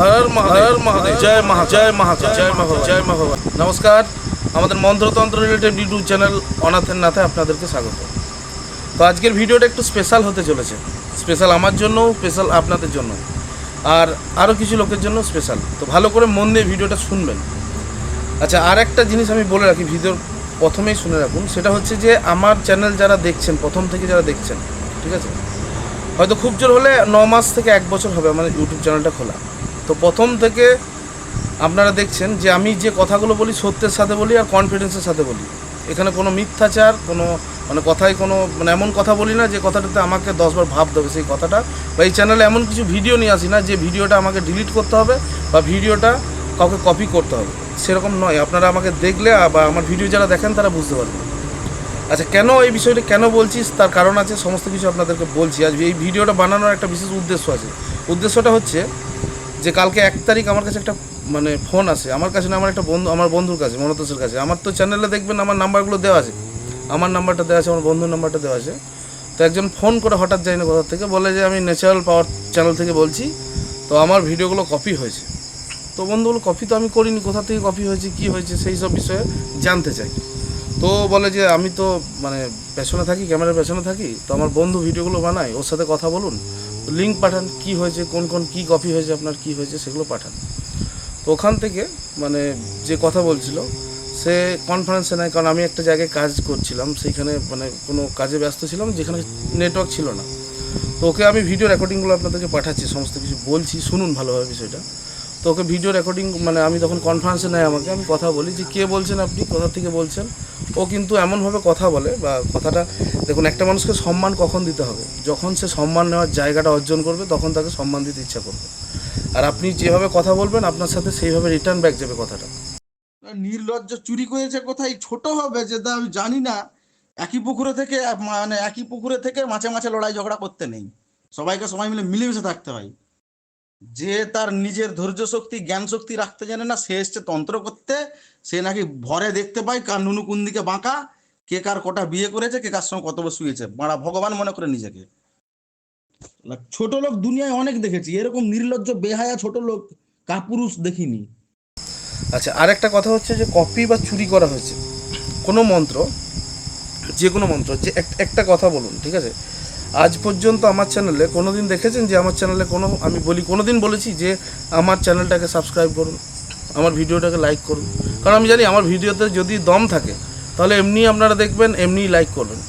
হর মহাদেব। মহাদেব। জয় মহা জয় মহা জয় মহা জয় মহা নমস্কার। আমাদের মন্ত্রতন্ত্র রিলেটেড ইউটিউব চ্যানেল অনাথের নাথে আপনাদেরকে স্বাগত। তো আজকের ভিডিওটা একটু স্পেশাল হতে চলেছে। স্পেশাল আমার জন্য স্পেশাল আপনাদের জন্য আর আরও কিছু লোকের জন্য স্পেশাল তো ভালো করে মন দিয়ে ভিডিওটা শুনবেন। আচ্ছা আর একটা জিনিস আমি বলে রাখি ভিডিওর প্রথমেই শুনে রাখুন। সেটা হচ্ছে যে আমার চ্যানেল যারা দেখছেন প্রথম থেকে যারা দেখছেন ঠিক আছে? হয়তো খুব জোর হলে ন মাস থেকে এক বছর হবে আমার ইউটিউব চ্যানেলটা খোলা। তো প্রথম থেকে আপনারা দেখছেন যে আমি যে কথাগুলো বলি সত্যের সাথে বলি আর কনফিডেন্সের সাথে বলি। এখানে কোনো মিথ্যাচার, কোনো মানে কথায় কোনো মানে এমন কথা বলি না যে কথাটাতে আমাকে দশবার ভাব দেবে সেই কথাটা। বা এই চ্যানেলে এমন কিছু ভিডিও নিয়ে আসি না যে ভিডিওটা আমাকে ডিলিট করতে হবে বা ভিডিওটা কাউকে কপি করতে হবে। সেরকম নয়। আপনারা আমাকে দেখলে বা আমার ভিডিও যারা দেখেন তারা বুঝতে পারবেন। আচ্ছা কেন এই বিষয়টা কেন বলছিস? তার কারণ আছে, সমস্ত কিছু আপনাদেরকে বলছি। আজ এই ভিডিওটা বানানোর একটা বিশেষ উদ্দেশ্য আছে। উদ্দেশ্যটা হচ্ছে যে, কালকে এক তারিখ আমার কাছে একটা মানে ফোন আসে। আমার কাছে না, আমার একটা বন্ধু, আমার বন্ধুর কাছে মনতোষের কাছে। আমার তো চ্যানেলে দেখবেন, আমার নাম্বারগুলো দেওয়া আছে। আমার নাম্বারটা দেওয়া আছে, আমার বন্ধুর নাম্বারটা দেওয়া আছে। তো একজন ফোন করে হঠাৎ যাই না কোথা থেকে, বলে যে, আমি ন্যাচারাল পাওয়ার চ্যানেল থেকে বলছি। তো আমার ভিডিওগুলো কপি হয়েছে। তো বন্ধুগুলো কপি তো আমি করিনি। কোথা থেকে কপি হয়েছে? কি হয়েছে? সেই সব বিষয়ে জানতে চাই। তো বলে যে, আমি তো মানে পেছনে থাকি, ক্যামেরার পেছনে থাকি, তো আমার বন্ধু ভিডিওগুলো বানায়, ওর সাথে কথা বলুন। লিঙ্ক পাঠান, কি হয়েছে, কোন কোন, কি কপি হয়েছে, আপনার কি হয়েছে, সেগুলো পাঠান। তো ওখান থেকে মানে যে কথা বলছিল, সে কনফারেন্সে নেয়, কারণ আমি একটা জায়গায় কাজ করছিলাম, সেইখানে মানে কোনো কাজে ব্যস্ত ছিলাম, যেখানে নেটওয়ার্ক ছিল না। তো ওকে আমি ভিডিও রেকর্ডিংগুলো আপনাদেরকে পাঠাচ্ছি, সমস্ত কিছু বলছি, শুনুন ভালোভাবে বিষয়টা। তো ওকে ভিডিও রেকর্ডিং মানে আমি তখন কনফারেন্সে নেয় আমাকে, আমি কথা বলি যে কে বলছেন আপনি, কোথা থেকে বলছেন? ও কিন্তু এমনভাবে কথা বলে বা কথাটা, দেখুন একটা মানুষকে সম্মান কখন দিতে হবে? যখন সে সম্মান নেওয়ার জায়গাটা অর্জন করবে, তখন তাকে সম্মান দিতে ইচ্ছা করবে। আর আপনি যেভাবে কথা বলবেন, আপনার সাথে সেইভাবে রিটার্ন ব্যাক যাবে কথাটা। নির্লজ্জ চুরি করেছে কোথায়? ছোট হবে যে তা আমি জানি না। একই পুকুরে থেকে মানে একই পুকুরে থেকে মাছে মাছে লড়াই ঝগড়া করতে নেই। সবাইকে সবাই মিলে মিলেমিশে থাকতে হয়। যে তার নিজের ধৈর্য শক্তি, জ্ঞান শক্তি রাখতে জানে না, সে এসছে তন্ত্র করতে, সে নাকি ভরে দেখতে পায় কার নুনু কোন দিকে বাঁকা, কে কার কটা বিয়ে করেছে, কে কার সঙ্গে কত শুয়েছে। মারা ভগবান মনে করে নিজেকে। ছোট লোক দুনিয়ায় অনেক দেখেছি, এরকম নির্লজ্জ, বেহায়া ছোট লোক কাপুরুষ দেখিনি। আচ্ছা আর একটা কথা হচ্ছে যে কপি বা চুরি করা হয়েছে। কোনো মন্ত্র, যে কোনো মন্ত্র, যে এক- একটা কথা বলুন, ঠিক আছে? আজ পর্যন্ত আমার চ্যানেলে কোনো দিন দেখেছেন যে আমার চ্যানেলে কোনো, আমি বলি কোনো দিন বলেছি যে আমার চ্যানেলটাকে সাবস্ক্রাইব করুন, আমার ভিডিওটাকে লাইক করুন। কারণ আমি জানি আমার ভিডিওতে যদি দম থাকে, তাহলে এমনি আপনারা দেখবেন, এমনি লাইক করবেন।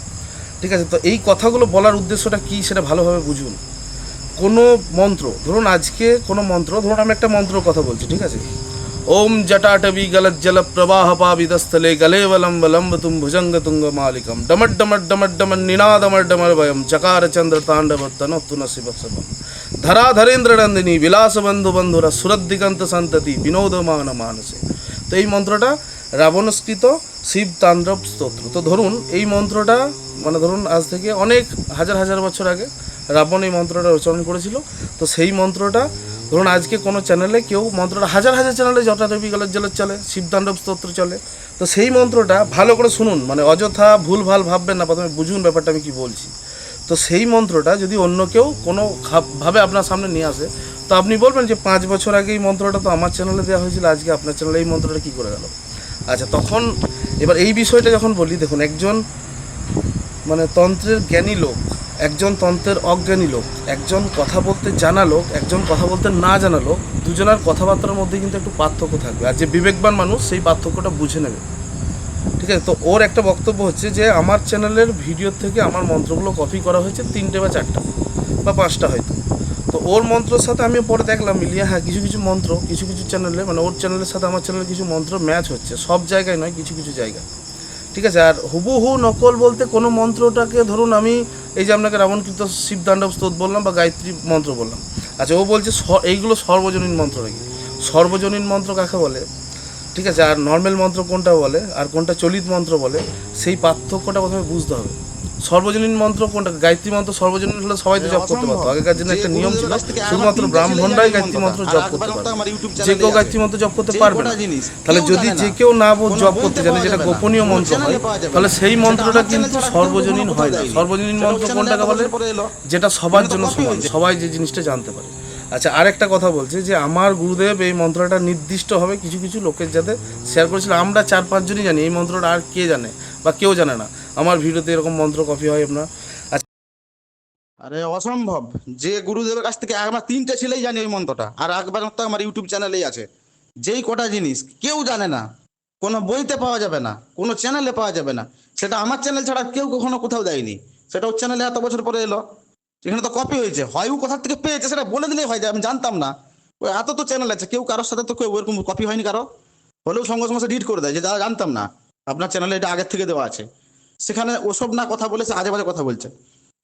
ঠিক আছে? তো এই কথাগুলো বলার উদ্দেশ্যটা কী সেটা ভালোভাবে বুঝুন। কোনো মন্ত্র, ধরুন আজকে কোনো মন্ত্র, ধরুন আমি একটা মন্ত্র কথা বলছি, ঠিক আছে? ডমট ডমট ডমট ডমন নিনাদমর ডমর ভয়ম চকার চন্দ্র তাণ্ডব তনস্তু শিব শিবম ধরা ধরেন্দ্র নন্দিনী বিলাস বন্ধু বন্ধুরা সুরদ্দিগন্ত সন্ততি বিনোদমান মানসে তো এই মন্ত্রটা রাবণস্কৃত শিব তাণ্ডব স্তোত্র। তো ধরুন, এই মন্ত্রটা মানে ধরুন, আজ থেকে অনেক হাজার হাজার বছর আগে রাবণ এই মন্ত্রটা উচ্চারণ করেছিল। তো সেই মন্ত্রটা ধরুন আজকে কোনো চ্যানেলে কেউ মন্ত্রটা, হাজার হাজার চ্যানেলে জটাদেবী জলের চলে শিবতাণ্ডব স্তোত্র চলে। তো সেই মন্ত্রটা ভালো করে শুনুন মানে অযথা ভুল ভালো ভাববেন না, প্রথমে বুঝুন ব্যাপারটা আমি কি বলছি। তো সেই মন্ত্রটা যদি অন্য কেউ কোনো ভাবে আপনার সামনে নিয়ে আসে, তো আপনি বলবেন যে পাঁচ বছর আগে এই মন্ত্রটা তো আমার চ্যানেলে দেওয়া হয়েছিল, আজকে আপনার চ্যানেলে এই মন্ত্রটা কী করে গেল? আচ্ছা তখন এবার এই বিষয়টা যখন বলি, দেখুন, একজন মানে তন্ত্রের জ্ঞানী লোক একজন তন্ত্রের অজ্ঞানী লোক, একজন কথা বলতে জানা লোক, একজন কথা বলতে না জানা লোক, দুজনের কথাবার্তার মধ্যে কিন্তু একটু পার্থক্য থাকবে। আর যে বিবেকবান মানুষ, সেই পার্থক্যটা বুঝে নেবে। ঠিক আছে? তো ওর একটা বক্তব্য হচ্ছে যে, আমার চ্যানেলের ভিডিও থেকে আমার মন্ত্রগুলো কপি করা হয়েছে তিনটে বা চারটা, বা পাঁচটা হয়তো। তো ওর মন্ত্রের সাথে আমি পরে দেখলাম মিলিয়ে হ্যাঁ কিছু কিছু মন্ত্র, কিছু কিছু চ্যানেলে মানে ওর চ্যানেলের সাথে আমার চ্যানেলের কিছু মন্ত্র ম্যাচ হচ্ছে। সব জায়গায় নয়, কিছু কিছু জায়গায়। ঠিক আছে? আর হুবহু নকল বলতে কোনো মন্ত্রটাকে ধরুন আমি এই যে আপনাকে রাবণ রাবণকৃত শিবদাণ্ডব স্তোত বললাম বা গায়ত্রী মন্ত্র বললাম। আচ্ছা ও বলছে এইগুলো সর্বজনীন মন্ত্র নাকি? সর্বজনীন মন্ত্র কাকে বলে? ঠিক আছে? আর নর্মাল মন্ত্র কোনটা বলে? আর কোনটা চলিত মন্ত্র বলে? সেই পার্থক্যটা প্রথমে বুঝতে হবে। সর্বজনীন মন্ত্র কোনটা গায়ত্রী মন্ত্র সর্বজনীন হলে সবাই তো জপ করতে পারতো। আগেকার দিনে একটা নিয়ম ছিল শুধুমাত্র ব্রাহ্মণরাই গায়ত্রী মন্ত্র জপ করতে পারতো। যে কেউ গায়ত্রী মন্ত্র জপ করতে পারবে না। তাহলে যদি যে কেউ না জপ করতে জানে যেটা গোপনীয় মন্ত্র হয় তাহলে সেই মন্ত্রটা কিন্তু সর্বজনীন হয় না। সর্বজনীন মন্ত্র কোনটাকে বলে? যেটা সবার জন্য সমান। সবাই যে জিনিসটা জানতে পারে। আচ্ছা আরেকটা কথা বলছে যে আমার গুরুদেব এই মন্ত্রটা নির্দিষ্টভাবে কিছু কিছু লোকের যাতে শেয়ার করেছিল। আমরা চার পাঁচজনই জানি এই মন্ত্রটা আর কে জানে? বা কেউ জানে না। আমার ভিডিওতে এরকম মন্ত্র কপি হয় আপনার। আরে, অসম্ভব। যে গুরুদেবের কাছ থেকে আমরা তিনটে ছেলেই জানি ওই মন্ত্রটা। আর একবার তো আমার ইউটিউব চ্যানেলেই আছে। যেই কটা জিনিস কেউ জানে না। কোনো বইতে পাওয়া যাবে না। কোনো চ্যানেলে পাওয়া যাবে না। সেটা আমার চ্যানেল ছাড়া কেউ কখনো কোথাও দেয়নি। সেটা ওর চ্যানেলে এত বছর পরে এলো। এখানে তো কপি হয়েছে। হয় ও কোথা থেকে পেয়েছে সেটা বলে দিলেই হয় আমি জানতাম না। ওই এত তো চ্যানেল আছে। কেউ কারোর সাথে তো কেউ ওরকম কপি হয়নি কারও। হলেও সঙ্গে সঙ্গে ডিট করে দেয় যে, জানতাম না। আপনার চ্যানেলে এটা আগের থেকে দেওয়া আছে। সেখানে ওসব না কথা বলে সে আজে বাজে কথা বলছে।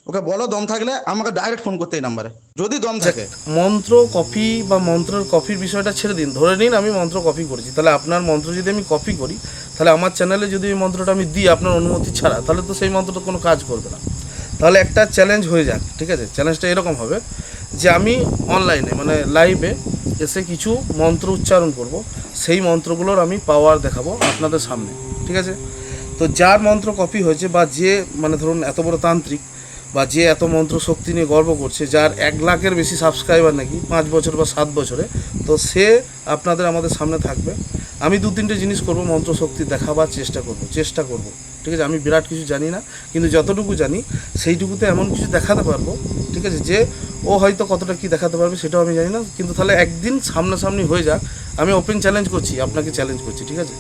ওকে বলো দম থাকলে আমাকে ডাইরেক্ট ফোন করতে এই নাম্বারে যদি দম থাকে। মন্ত্র কপি বা মন্ত্রের কপির বিষয়টা ছেড়ে দিন। ধরে নিন আমি মন্ত্র কপি করেছি। তাহলে আপনার মন্ত্র যদি আমি কপি করি তাহলে আমার চ্যানেলে যদি এই মন্ত্রটা আমি দিই আপনার অনুমতি ছাড়া তাহলে তো সেই মন্ত্রটা কোনো কাজ করবে না। তাহলে একটা চ্যালেঞ্জ হয়ে যাক ঠিক আছে? চ্যালেঞ্জটা এরকম হবে যে আমি অনলাইনে মানে লাইভে এসে কিছু মন্ত্র উচ্চারণ করব। সেই মন্ত্রগুলোর আমি পাওয়ার দেখাবো আপনাদের সামনে। ঠিক আছে? তো যার মন্ত্র কপি হয়েছে বা যে মানে ধরুন এত বড় তান্ত্রিক বা যে এত মন্ত্র শক্তি নিয়ে গর্ব করছে, যার এক লাখের বেশি সাবস্ক্রাইবার নাকি, পাঁচ বছর বা সাত বছরে, তো সে আপনাদের আমাদের সামনে থাকবে। আমি দু তিনটে জিনিস করব, মন্ত্র শক্তি দেখাবার চেষ্টা করব চেষ্টা করব। ঠিক আছে? আমি বিরাট কিছু জানি না, কিন্তু যতটুকু জানি, সেইটুকুতে এমন কিছু দেখাতে পারব, ঠিক আছে? যে ও হয়তো কতটা কি দেখাতে পারবে সেটাও আমি জানি না, কিন্তু তাহলে একদিন সামনাসামনি হয়ে যাক, আমি ওপেন চ্যালেঞ্জ করছি, আপনাকে চ্যালেঞ্জ করছি, ঠিক আছে?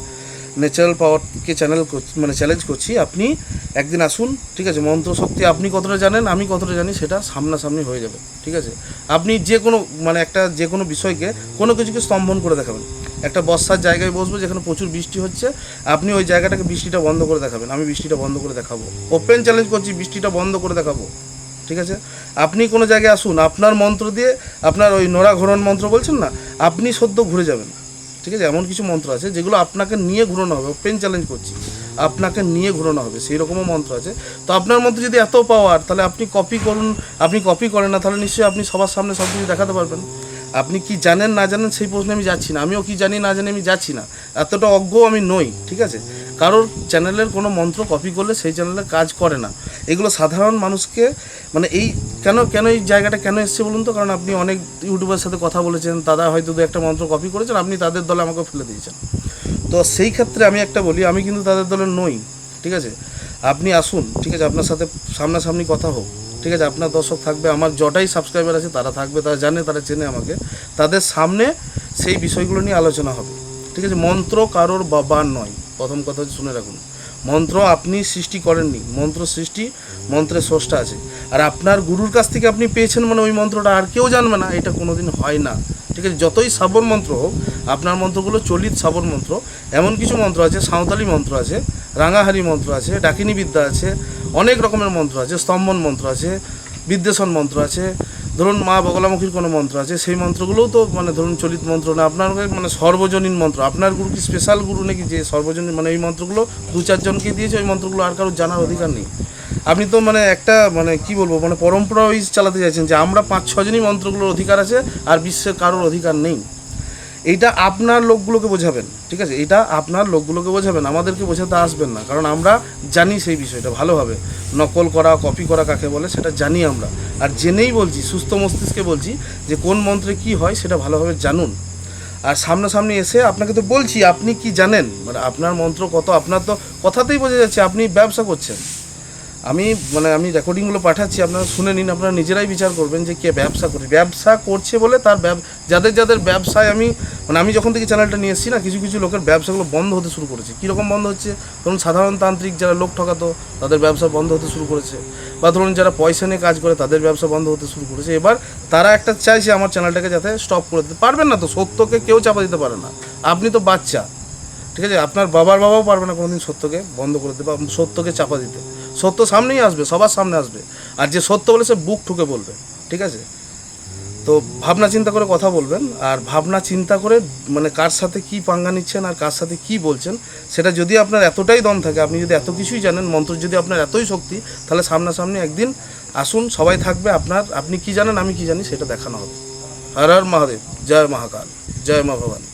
ন্যাচারাল পাওয়ারকে চ্যানেল মানে চ্যালেঞ্জ করছি, আপনি একদিন আসুন, ঠিক আছে, মন্ত্র শক্তি আপনি কতটা জানেন, আমি কতটা জানি, সেটা সামনাসামনি হয়ে যাবে, ঠিক আছে? আপনি যে কোনো মানে একটা যে কোনো বিষয়কে কোনো কিছুকে স্তম্ভন করে দেখাবেন। একটা বর্ষার জায়গায় বসবো, যেখানে প্রচুর বৃষ্টি হচ্ছে, আপনি ওই জায়গাটাকে বৃষ্টিটা বন্ধ করে দেখাবেন, আমি বৃষ্টিটা বন্ধ করে দেখাবো। ওপেন চ্যালেঞ্জ করছি, বৃষ্টিটা বন্ধ করে দেখাবো, ঠিক আছে? আপনি কোনো জায়গায় আসুন, আপনার মন্ত্র দিয়ে, আপনার ওই নোরা ঘোরণ মন্ত্র বলছেন না, আপনি সদ্য ঘুরে যাবেন। ঠিক আছে? এমন কিছু মন্ত্র আছে যেগুলো আপনাকে নিয়ে ঘুরানো হবে। ওপেন চ্যালেঞ্জ করছি। আপনাকে নিয়ে ঘুরানো হবে। সেই রকমও মন্ত্র আছে। তো আপনার মধ্যে যদি এত পাওয়ার তাহলে আপনি কপি করুন। আপনি কপি করেন না, তাহলে নিশ্চয়ই আপনি সবার সামনে সব কিছু দেখাতে পারবেন। আপনি কি জানেন, না জানেন, সেই প্রশ্নে আমি যাচ্ছি না। আমিও কি জানি, না জানি, আমি যাচ্ছি না। এতটা অজ্ঞ আমি নই, ঠিক আছে? কারোর চ্যানেলের কোনো মন্ত্র কপি করলে সেই চ্যানেলের কাজ করে না। এগুলো সাধারণ মানুষকে মানে এই কেন কেন এই জায়গাটা কেন এসছে বলুন তো? কারণ আপনি অনেক ইউটিউবের সাথে কথা বলেছেন তারা হয়তো দু একটা মন্ত্র কপি করেছেন, আপনি তাদের দলে আমাকে ফেলে দিয়েছেন। তো সেই ক্ষেত্রে আমি একটা বলি, আমি কিন্তু তাদের দলে নই, ঠিক আছে? আপনি আসুন, ঠিক আছে? আপনার সাথে সামনাসামনি কথা হোক। ঠিক আছে, আপনার দর্শক থাকবে, আমার যটাই সাবস্ক্রাইবার আছে তারা থাকবে, তারা জানে, তারা চেনে আমাকে। তাদের সামনে সেই বিষয়গুলো নিয়ে আলোচনা হবে। ঠিক আছে, মন্ত্র কারোর বাবা নয়। প্রথম কথা হচ্ছে, শুনে রাখুন। মন্ত্র আপনি সৃষ্টি করেননি। মন্ত্র সৃষ্টি, মন্ত্রের স্রষ্টা আছে। আর আপনার গুরুর কাছ থেকে আপনি পেয়েছেন মানে ওই মন্ত্রটা আর কেউ জানবে না, এটা কোনোদিন হয় না। ঠিক আছে? যতই শ্রাবণ মন্ত্র হোক, আপনার মন্ত্রগুলো চলিত শ্রাবণ মন্ত্র, এমন কিছু মন্ত্র আছে, সাঁওতালি মন্ত্র আছে, রাঙাহারি মন্ত্র আছে, ডাকিনী বিদ্যা আছে, অনেক রকমের মন্ত্র আছে, স্তম্ভন মন্ত্র আছে, বিদ্বেষণ মন্ত্র আছে ধরুন মা বগলামুখীর কোনো মন্ত্র আছে, সেই মন্ত্রগুলোও তো মানে ধরুন চলিত মন্ত্র না, আপনার মানে সর্বজনীন মন্ত্র, আপনার গুরু কি স্পেশাল গুরু নাকি যে সর্বজনীন মানে এই মন্ত্রগুলো দু চারজনকে দিয়েছে, ওই মন্ত্রগুলো আর কারোর জানার অধিকার নেই। আপনি তো মানে একটা মানে কি বলব মানে পরম্পরা ওই চালাতে চাইছেন যে আমরা পাঁচ ছজনই মন্ত্রগুলোর অধিকার আছে আর বিশ্বের কারোর অধিকার নেই। এইটা আপনার লোকগুলোকে বোঝাবেন, ঠিক আছে? এটা আপনার লোকগুলোকে বোঝাবেন, আমাদেরকে বোঝাতে আসবেন না, কারণ আমরা জানি সেই বিষয়টা ভালোভাবে নকল করা কপি করা কাকে বলে, সেটা জানি আমরা। আর জেনেই বলছি, সুস্থ মস্তিষ্কে বলছি যে কোন মন্ত্রে কি হয়, সেটা ভালোভাবে জানুন। আর সামনাসামনি এসে আপনাকে তো বলছি, আপনি কি জানেন? মানে আপনার মন্ত্র কত, আপনার তো কথাতেই বোঝা যাচ্ছে, আপনি ব্যবসা করছেন। আমি মানে আমি রেকর্ডিংগুলো পাঠাচ্ছি, আপনারা শুনে নিন, আপনারা নিজেরাই বিচার করবেন যে কে ব্যবসা করে, ব্যবসা করছে বলে তার যাদের যাদের ব্যবসায় আমি মানে আমি যখন থেকে চ্যানেলটা নিয়ে এসেছি না, কিছু কিছু লোকের ব্যবসাগুলো বন্ধ হতে শুরু করেছে। কীরকম বন্ধ হচ্ছে? ধরুন সাধারণ তান্ত্রিক যারা লোক ঠকাতো, তাদের ব্যবসা বন্ধ হতে শুরু করেছে। বা ধরুন যারা পয়সা নিয়ে কাজ করে, তাদের ব্যবসা বন্ধ হতে শুরু করেছে। এবার তারা একটা চাইছে আমার চ্যানেলটাকে যাতে স্টপ করে দিতে। পারবেন না তো, সত্যকে কেউ চাপা দিতে পারে না। আপনি তো বাচ্চা, ঠিক আছে? আপনার বাবার বাবাও পারবে না কোনোদিন সত্যকে বন্ধ করে দিতে বা সত্যকে চাপা দিতে। সত্য সামনেই আসবে, সবার সামনে আসবে। আর যে সত্য বলে সে বুক ঠুকে বলবে, ঠিক আছে? তো ভাবনা চিন্তা করে কথা বলবেন, আর ভাবনা চিন্তা করে মানে কার সাথে কি পাঙ্গা নিচ্ছেন আর কার সাথে কি বলছেন, সেটা যদি আপনার এতটাই দম থাকে, আপনি যদি এত কিছুই জানেন, মন্ত্র যদি আপনার এতই শক্তি, তাহলে সামনাসামনি একদিন আসুন, সবাই থাকবে আপনার, আপনি কি জানেন, আমি কি জানি, সেটা দেখানো হবে। হর হর মহাদেব, জয় মহাকাল, জয় মা ভবানী।